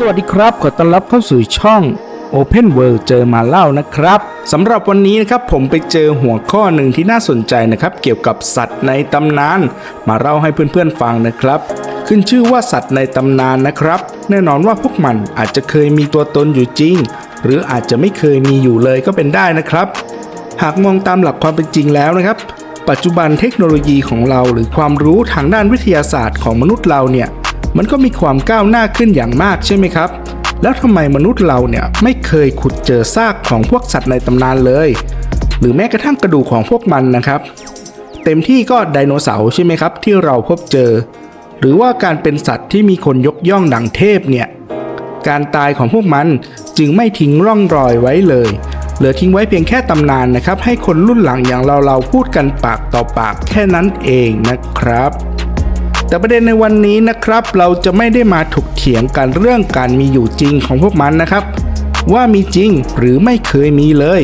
สวัสดีครับ ขอต้อนรับเข้าสู่ช่อง Open World เจอมาเล่านะครับสำหรับวันนี้นะครับผมไปเจอหัวข้อหนึ่งที่น่าสนใจนะครับ เกี่ยวกับสัตว์ในตำนาน มาเล่าให้เพื่อนๆฟังนะครับ ขึ้นชื่อว่าสัตว์ในตำนานนะครับ แน่นอนว่าพวกมันอาจจะเคยมีตัวตนอยู่จริง หรืออาจจะไม่เคยมีอยู่เลยก็เป็นได้นะครับ หากมองตามหลักความเป็นจริงแล้วนะครับ ปัจจุบันเทคโนโลยีของเราหรือความรู้ทางด้านวิทยาศาสตร์ของมนุษย์เราเนี่ย มันก็มีความก้าวหน้าขึ้นอย่างมากใช่ไหมครับ แล้วทำไมมนุษย์เราเนี่ยไม่เคยขุดเจอซากของพวกสัตว์ในตำนานเลย หรือแม้กระทั่งกระดูกของพวกมันนะครับ เต็มที่ก็ไดโนเสาร์ใช่ไหมครับ ที่เราพบเจอ หรือว่าการเป็นสัตว์ที่มีคนยกย่องดังเทพเนี่ยการตายของพวกมันจึงไม่ทิ้งร่องรอยไว้เลย เหลือทิ้งไว้เพียงแค่ตำนานนะครับ ให้คนรุ่นหลังอย่างเราเราพูดกันปากต่อปากแค่นั้นเองนะครับ แต่ประเด็นในวันนี้นะครับ เราจะไม่ได้มาถกเถียงกันเรื่องการมีอยู่จริงของพวกมันนะครับ ว่ามีจริงหรือไม่เคยมีเลย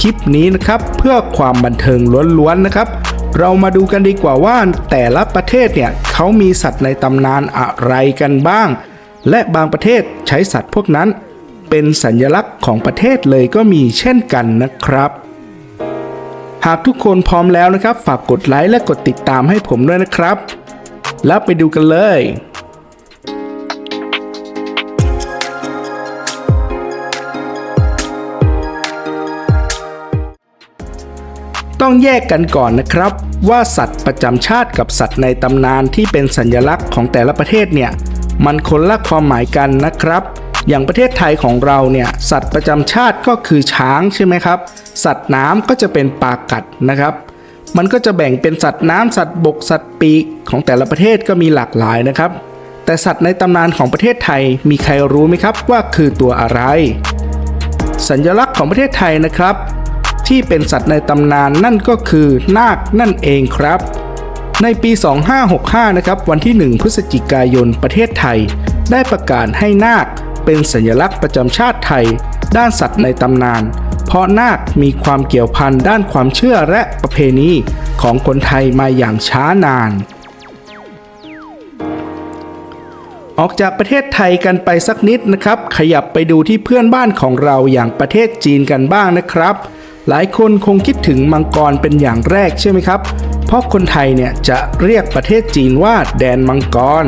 คลิปนี้นะครับเพื่อความบันเทิงล้วนๆนะครับ เรามาดูกันดีกว่าว่าแต่ละประเทศเนี่ยเขามีสัตว์ในตำนานอะไรกันบ้าง และบางประเทศใช้สัตว์พวกนั้น เป็นสัญลักษณ์ของประเทศเลยก็มีเช่นกันนะครับหากทุกคนพร้อมแล้วนะครับ ฝากกดไลค์และกดติดตามให้ผมด้วยนะครับ แล้วไปดูกันเลยต้องแยกกันก่อนนะครับ ว่าสัตว์ประจำชาติกับสัตว์ในตำนานที่เป็นสัญลักษณ์ของแต่ละประเทศเนี่ยมันคนละความหมายกันนะครับ อย่างประเทศไทยของเราเนี่ยสัตว์ประจำชาติก็คือช้างใช่ไหมครับ สัตว์น้ำก็จะเป็นปลากัดนะครับ มันก็จะแบ่งเป็นสัตว์น้ำสัตว์บกสัตว์ปีกของแต่ละประเทศก็มีหลากหลายนะครับ แต่สัตว์ในตำนานของประเทศไทยมีใครรู้ไหมครับว่าคือตัวอะไร สัญลักษณ์ของประเทศไทยนะครับ ที่เป็นสัตว์ในตำนานนั่นก็คือนาคนั่นเองครับ ในปี 2565 นะครับวันที่ 1 พฤศจิกายนประเทศไทย ได้ประกาศให้นาคเป็นสัญลักษณ์ประจำชาติไทย ด้านสัตว์ในตำนาน เพราะนาคมีความเกี่ยวพันด้านความเชื่อและประเพณีของคนไทยมาอย่างช้านาน ออกจากประเทศไทยกันไปสักนิดนะครับ ขยับไปดูที่เพื่อนบ้านของเราอย่างประเทศจีนกันบ้างนะครับ หลายคนคงคิดถึงมังกรเป็นอย่างแรกใช่ไหมครับ เพราะคนไทยเนี่ยจะเรียกประเทศจีนว่าแดนมังกร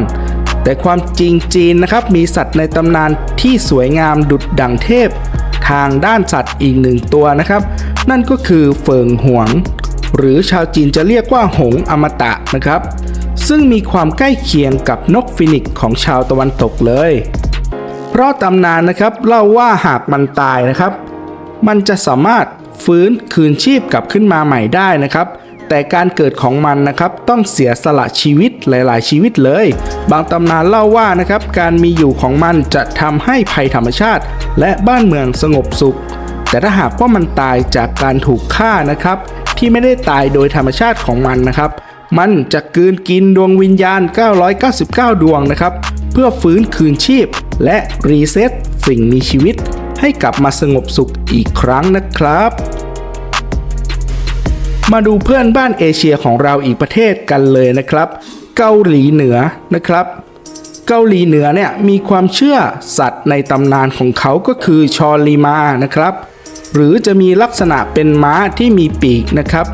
แต่ความจริงจีนนะครับมีสัตว์ในตำนานที่สวยงามดุดดังเทพ ทางด้านสัตว์อีกหนึ่งตัวนะครับ นั่นก็คือเฟิงหวง หรือชาวจีนจะเรียกว่าหงอมตะนะครับ ซึ่งมีความใกล้เคียงกับนกฟินิกซ์ของชาวตะวันตกเลย เพราะตำนานนะครับเล่าว่าหากมันตายนะครับ มันจะสามารถฟื้นคืนชีพกลับขึ้นมาใหม่ได้นะครับ แต่การเกิดของมันนะครับต้องเสียสละชีวิตหลายๆ ชีวิตเลย บางตำนานเล่าว่านะครับการมีอยู่ของมันจะทำให้ภัยธรรมชาติ และบ้านเมืองสงบสุข แต่ถ้าหากว่ามันตายจากการถูกฆ่านะครับ ที่ไม่ได้ตายโดยธรรมชาติของมันนะครับ มันจะกลืนกินดวงวิญญาณ 999 ดวงนะครับ เพื่อฟื้นคืนชีพ และรีเซ็ตสิ่งมีชีวิต ให้กลับมาสงบสุขอีกครั้งนะครับ มาดูเพื่อนบ้านเอเชียของเราอีกประเทศกันเลยนะครับ เกาหลีเหนือนะครับ เกาหลีเหนือเนี่ยมีความเชื่อสัตว์ในตำนานของเขาก็คือชอลีมานะครับ หรือจะมีลักษณะเป็นม้าที่มีปีกนะครับ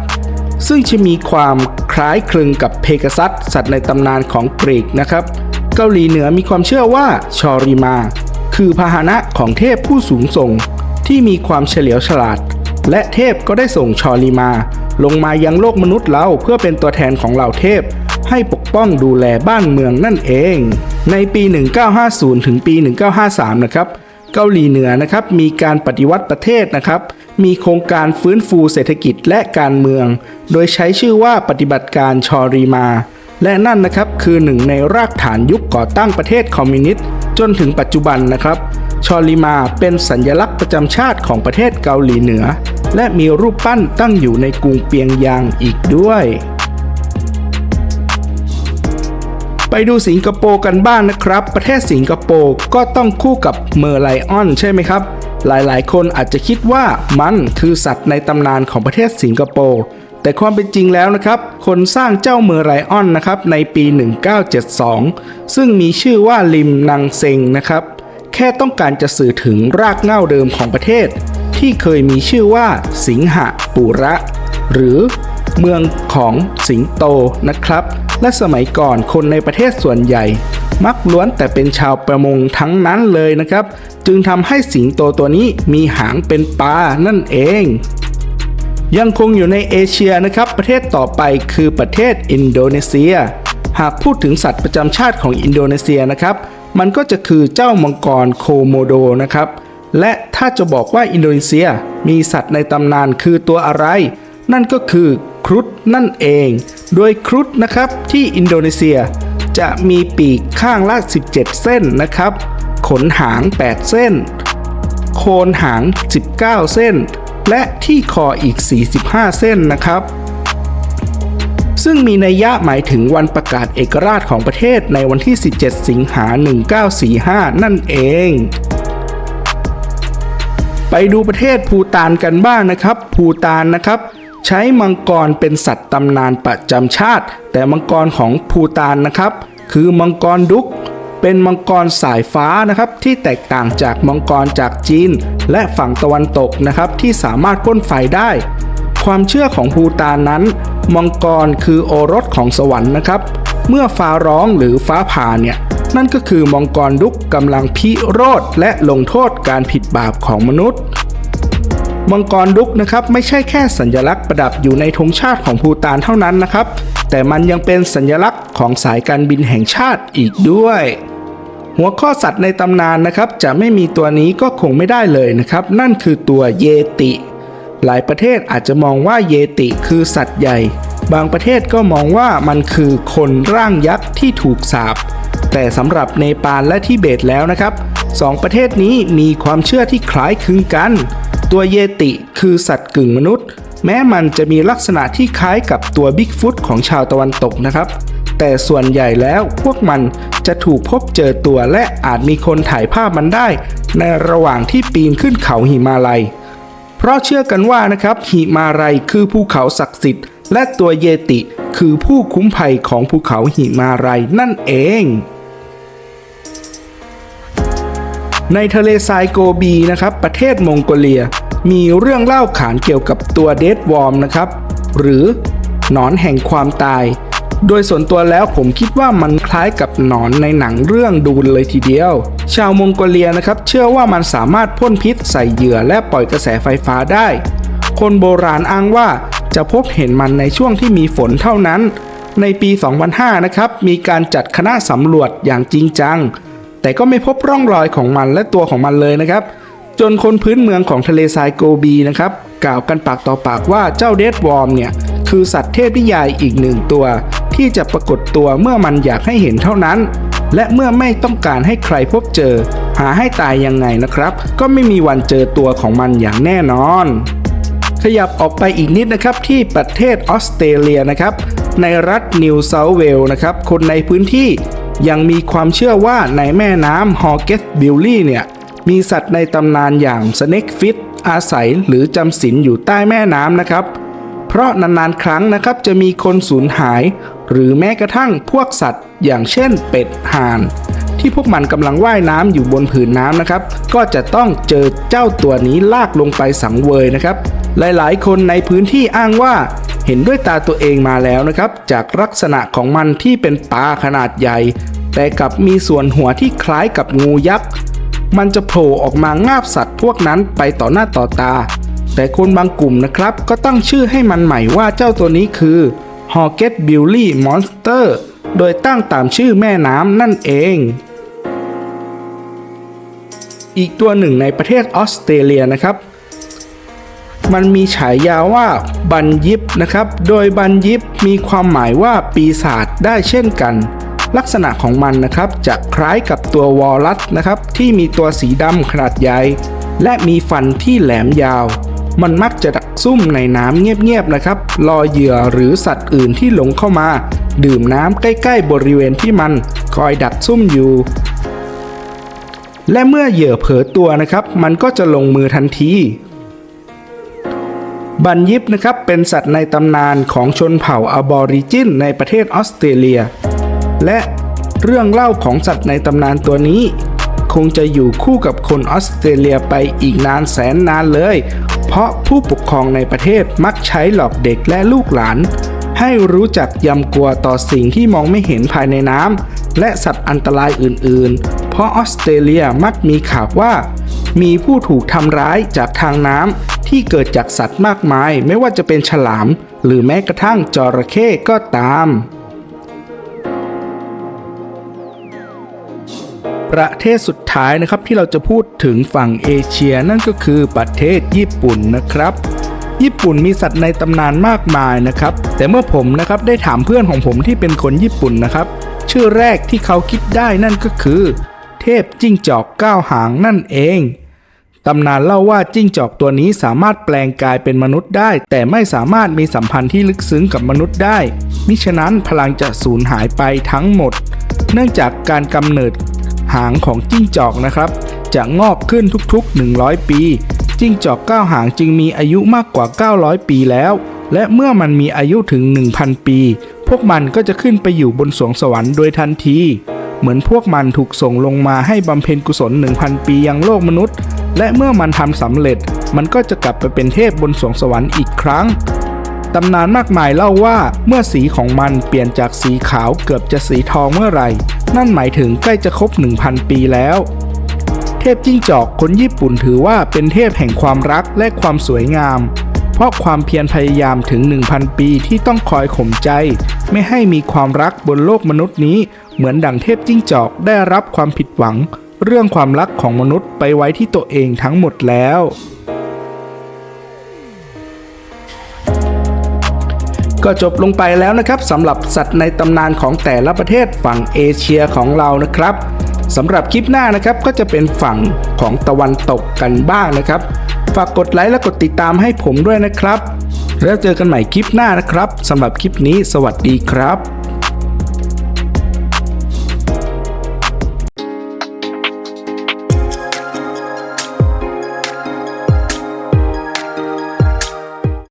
ซึ่งจะมีความคล้ายคลึงกับเพกาซัสสัตว์ในตำนานของกรีกนะครับ เกาหลีเหนือมีความเชื่อว่าชอริมา คือพาหนะของเทพผู้สูงส่งที่มีความเฉลียวฉลาด และเทพก็ได้ส่งชอริมา ลงมายังโลกมนุษย์เราเพื่อเป็นตัวแทนของเหล่าเทพ ให้ปกป้องดูแลบ้านเมืองนั่นเอง ในปี 1950 ถึงปี 1953 นะครับเกาหลีเหนือนะครับมีการปฏิวัติประเทศนะครับ มีโครงการฟื้นฟูเศรษฐกิจและการเมือง โดยใช้ชื่อว่าปฏิบัติการชอรีมา และนั่นนะครับคือหนึ่งในรากฐานยุคก่อตั้งประเทศคอมมิวนิสต์จนถึงปัจจุบันนะครับ ชอริมาเป็นสัญลักษณ์ประจำชาติของประเทศเกาหลีเหนือ และมีรูปปั้นตั้งอยู่ในกรุงเปียงยางอีกด้วย ไปดูสิงคโปร์กันบ้างนะครับ ประเทศสิงคโปร์ก็ต้องคู่กับเมอร์ไลออนใช่ไหมครับ หลายๆ คนอาจจะคิดว่ามันคือสัตว์ในตำนานของประเทศสิงคโปร์แต่ความเป็นจริงแล้วนะครับ คนสร้างเจ้าเมอร์ไลออนนะครับในปี 1972 ซึ่งมีชื่อว่าลิมนังเซงนะครับ แค่ต้องการจะสื่อถึงรากเหง้าเดิมของประเทศ ที่เคยมีชื่อว่าสิงหปุระ หรือเมืองของสิงโตนะครับ และสมัยก่อนคนในประเทศส่วนใหญ่ มักล้วนแต่เป็นชาวประมงทั้งนั้นเลยนะครับ จึงทำให้สิงโตตัวนี้มีหางเป็นปลานั่นเอง ยังคงอยู่ในเอเชียนะครับ ประเทศต่อไปคือประเทศอินโดนีเซีย หากพูดถึงสัตว์ประจำชาติของอินโดนีเซียนะครับ มันก็จะคือเจ้ามังกรโคโมโดนะครับ และถ้าจะบอกว่าอินโดนีเซียมีสัตว์ในตำนานคือตัวอะไร นั่นก็คือครุฑนั่นเอง โดยครุฑนะครับที่อินโดนีเซียจะมีปีกข้างละ 17 เส้นนะครับ ขนหาง 8 เส้น โคนหาง 19 เส้น และที่คออีก 45 เส้นนะครับ ซึ่งมีนัยยะหมายถึงวันประกาศเอกราชของประเทศในวันที่ 17 สิงหา 1945 นั่นเอง ไปดูประเทศภูตานกันบ้างนะครับภูตานนะครับ ใช้มังกรเป็นสัตว์ตำนานประจำชาติ แต่มังกรของภูตานนะครับ คือมังกรดุก เป็นมังกรสายฟ้านะครับ ที่แตกต่างจากมังกรจากจีน และฝั่งตะวันตกนะครับ ที่สามารถพ่นไฟได้ ความเชื่อของภูตานนั้น มังกรคือโอรสของสวรรค์นะครับ เมื่อฟ้าร้องหรือฟ้าผ่าเนี่ย นั่นก็คือมังกรดุกกำลังพิโรธและลงโทษการผิดบาปของมนุษย์มังกรดุกนะครับไม่ใช่แค่สัญลักษณ์ประดับอยู่ในธงชาติของภูตานเท่านั้นนะครับ แต่มันยังเป็นสัญลักษณ์ของสายการบินแห่งชาติอีกด้วย หัวข้อสัตว์ในตำนานนะครับ จะไม่มีตัวนี้ก็คงไม่ได้เลยนะครับ นั่นคือตัวเยติ หลายประเทศอาจจะมองว่าเยติคือสัตว์ใหญ่ บางประเทศก็มองว่ามันคือคนร่างยักษ์ที่ถูกสาป แต่สำหรับเนปาลและทิเบตแล้วนะครับสองประเทศนี้มีความเชื่อที่คล้ายคลึงกัน ตัวเยติคือสัตว์กึ่งมนุษย์ แม้มันจะมีลักษณะที่คล้ายกับตัวบิ๊กฟุตของชาวตะวันตกนะครับแต่ส่วนใหญ่แล้วพวกมันจะถูกพบเจอตัวและอาจมีคนถ่ายภาพมันได้ ในระหว่างที่ปีนขึ้นเขาหิมาลัย เพราะเชื่อกันว่านะครับหิมาลัยคือภูเขาศักดิ์สิทธิ์ และตัวเยติคือผู้คุ้มภัยของภูเขาหิมาลัยนั่นเอง ในทะเลทรายโกบีนะครับ ประเทศมองโกเลีย มีเรื่องเล่าขานเกี่ยวกับตัวเดดวอร์มนะครับ หรือหนอนแห่งความตาย โดยส่วนตัวแล้วผมคิดว่ามันคล้ายกับหนอนในหนังเรื่องดูนเลยทีเดียว ชาวมองโกเลียนะครับ เชื่อว่ามันสามารถพ่นพิษใส่เหยื่อและปล่อยกระแสไฟฟ้าได้ คนโบราณอ้างว่าจะพบเห็นมันในช่วงที่มีฝนเท่านั้น ในปี 2005 นะครับ มีการจัดคณะสำรวจอย่างจริงจัง แต่ก็ไม่พบร่องรอยของมันและตัวของมันเลยนะครับ จนคนพื้นเมืองของทะเลทรายโกบีนะครับกล่าวกันปากต่อปากว่าเจ้าเดดวอร์มเนี่ยคือสัตว์เทพนิยายอีกหนึ่งตัว ที่จะปรากฏตัวเมื่อมันอยากให้เห็นเท่านั้น และเมื่อไม่ต้องการให้ใครพบเจอ หาให้ตายยังไงนะครับ ก็ไม่มีวันเจอตัวของมันอย่างแน่นอน ขยับออกไปอีกนิดนะครับที่ประเทศออสเตรเลียนะครับ ในรัฐนิวเซาเวลส์นะครับ คนในพื้นที่ ยังมีความเชื่อว่าในแม่น้ำฮอเกตบิลลี่เนี่ย มีสัตว์ในตำนานอย่างสเน็กฟิตอาศัยหรือจำศีลอยู่ใต้แม่น้ำนะครับ เพราะนานๆครั้งนะครับจะมีคนสูญหาย หรือแม้กระทั่งพวกสัตว์ อย่างเช่นเป็ดห่าน ที่พวกมันกำลังว่ายน้ำอยู่บนผืนน้ำนะครับ ก็จะต้องเจอเจ้าตัวนี้ลากลงไปสังเวยนะครับ หลายๆ คนในพื้นที่อ้างว่าเห็นด้วยตาตัวเองมาแล้วนะครับ จากลักษณะของมันที่เป็นปลาขนาดใหญ่ แต่กลับมีส่วนหัวที่คล้ายกับงูยักษ์มันจะโผล่ออกมางาบสัตว์พวกนั้นไปต่อหน้าต่อตา แต่คนบางกลุ่มนะครับ ก็ตั้งชื่อให้มันใหม่ว่าเจ้าตัวนี้คือ h o g e t b i l l y Monster โดยตั้งตามชื่อแม่น้ำนั่นเอง อีกตัวหนึ่งในประเทศออสเตรเลียนะครับ มันมีฉายาว่าบันยิปนะครับ โดยบันยิปมีความหมายว่าปีศาจได้เช่นกัน ลักษณะของมันนะครับจะคล้ายกับตัววอลลัสนะครับที่มีตัวสีดำขนาดใหญ่ และมีฟันที่แหลมยาว มันมักจะดักซุ่มในน้ำเงียบๆนะครับ รอเหยื่อหรือสัตว์อื่นที่หลงเข้ามา ดื่มน้ำใกล้ๆบริเวณที่มันคอยดักซุ่มอยู่และเมื่อเหยื่อเผลอตัวนะครับ มันก็จะลงมือทันที บันยิปนะครับเป็นสัตว์ในตำนานของชนเผ่าอบอริจินในประเทศออสเตรเลีย และเรื่องเล่าของสัตว์ในตำนานตัวนี้คคงจะอยู่คู่กับคนออสเตรเลียไปอีกนานแสนนานเลย เพราะผู้ปกครองในประเทศมักใช้หลอกเด็กและลูกหลาน ให้รู้จักยำกลัวต่อสิ่งที่มองไม่เห็นภายในน้ำและสัตว์อันตรายอื่น ๆ เพราะออสเตรเลียมักมีข่าวว่า มีผู้ถูกทำร้ายจากทางน้ำ ที่เกิดจากสัตว์มากมาย ไม่ว่าจะเป็นฉลาม หรือแม้กระทั่งจระเข้ก็ตาม ประเทศสุดท้ายนะครับที่เราจะพูดถึงฝั่งเอเชียนั่นก็คือประเทศญี่ปุ่นนะครับญี่ปุ่นมีสัตว์ในตำนานมากมายนะครับ แต่เมื่อผมนะครับได้ถามเพื่อนของผมที่เป็นคนญี่ปุ่นนะครับ ชื่อแรกที่เขาคิดได้นั่นก็คือ เทพจิ้งจอกเก้าหางนั่นเอง ตำนานเล่าว่าจิ้งจอกตัวนี้สามารถแปลงกายเป็นมนุษย์ได้ แต่ไม่สามารถมีสัมพันธ์ที่ลึกซึ้งกับมนุษย์ได้ มิฉะนั้นพลังจะสูญหายไปทั้งหมด เนื่องจากการกำเนิดหางของจิ้งจอกนะครับ จะงอกขึ้นทุกๆ 100 ปี จิ้งจอก9หางจึงมีอายุมากกว่า 900 ปีแล้ว และเมื่อมันมีอายุถึง 1,000 ปี พวกมันก็จะขึ้นไปอยู่บนสวงสวรรค์โดยทันที เหมือนพวกมันถูกส่งลงมาให้บำเพ็ญกุศล 1,000 ปียังโลกมนุษย์ และเมื่อมันทำสำเร็จ มันก็จะกลับไปเป็นเทพบนสวงสวรรค์อีกครั้งตำนานมากมายเล่าว่าเมื่อสีของมันเปลี่ยนจากสีขาวเกือบจะสีทองเมื่อไหร่ นั่นหมายถึงใกล้จะครบ 1,000 ปีแล้ว เทพจิ้งจอกคนญี่ปุ่นถือว่าเป็นเทพแห่งความรักและความสวยงาม เพราะความเพียรพยายามถึง 1,000 ปีที่ต้องคอยข่มใจ ไม่ให้มีความรักบนโลกมนุษย์นี้ เหมือนดังเทพจิ้งจอกได้รับความผิดหวัง เรื่องความรักของมนุษย์ไปไว้ที่ตัวเองทั้งหมดแล้ว ก็จบลงไปแล้วนะครับสำหรับสัตว์ในตำนานของแต่ละประเทศฝั่งเอเชียของเรานะครับสำหรับคลิปหน้านะครับก็จะเป็นฝั่งของตะวันตกกันบ้างนะครับ ฝากกดไลค์และกดติดตามให้ผมด้วยนะครับ แล้วเจอกันใหม่คลิปหน้านะครับสำหรับคลิปนี้สวัสดีครับ